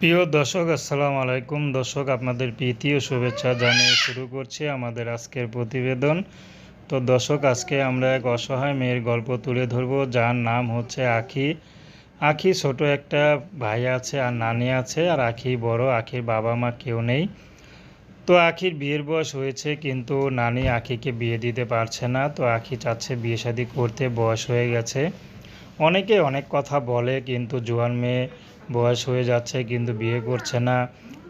প্রিয় দর্শক, আসসালামু আলাইকুম। দর্শক, আপনাদের প্রীতি ও শুভেচ্ছা জানিয়ে শুরু করছি আমাদের আজকের প্রতিবেদন। তো দর্শক, আজকে আমরা এক অসহায় মেয়ের গল্প তুলে ধরব, যার নাম হচ্ছে আখি। আখি ছোট একটা ভাই আছে আর নানি আছে, আর আখি বড়, আখির বাবা মা কেউ নেই। তো আখির বিয়ের বয়স হয়েছে, কিন্তু নানি আখিকে বিয়ে দিতে পারছে না। তো আখি চাচ্ছে বিয়ে শাদি করতে, বয়স হয়ে গেছে। অনেকে অনেক কথা বলে, কিন্তু জোয়ান মেয়ে বয়স হয়ে যাচ্ছে, কিন্তু বিয়ে করছে না।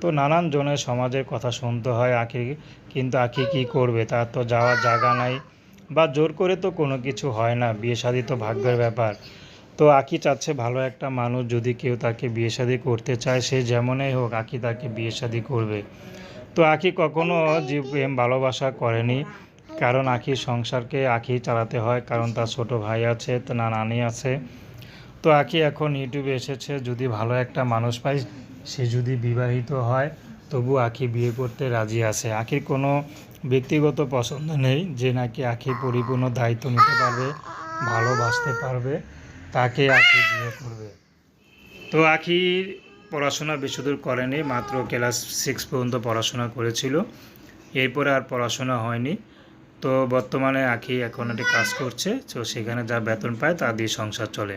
তো নানান জনের সমাজের কথা শুনতে হয়, আখি কিন্তু আখি কি করবে? তার তো যাওয়ার জায়গা নাই। বা জোর করে তো কোনো কিছু হয় না, বিয়ে শাদি তো ভাগ্যের ব্যাপার। তো আখি চাচ্ছে ভালো একটা মানুষ, যদি কেউ তাকে বিয়ে শাদি করতে চায়, সে যেমনই হোক আখি তাকে বিয়ে শাদি করবে। তো আখি কখনো জীব প্রেম, ভালোবাসা করেনি, কারণ আখির সংসারকে আখি চালাতে হয়, কারণ তার ছোট ভাই আছে তো নানি আছে। তো আখি এখন ইউটিউবে এসেছে, যদি ভালো একটা মানুষ পাই, সে যদি বিবাহিত হয়, তবু আখি বিয়ে করতে রাজি আছে। আখির কোনো ব্যক্তিগত পছন্দ নেই, যে নাকি আখি পরিপূর্ণ দায়িত্ব নিতে পারবে, ভালোবাসতে পারবে, তাকে আখি বিয়ে করবে। তো আখির পড়াশোনা বেশি দূর করেনি, মাত্র ক্লাস সিক্স পর্যন্ত পড়াশোনা করেছিল। এরপরে আর পড়াশোনা হয়নি। তো বর্তমানে আখি এখন একটি কাজ করছে, তো সেখানে যা বেতন পায়, তা দিয়ে সংসার চলে।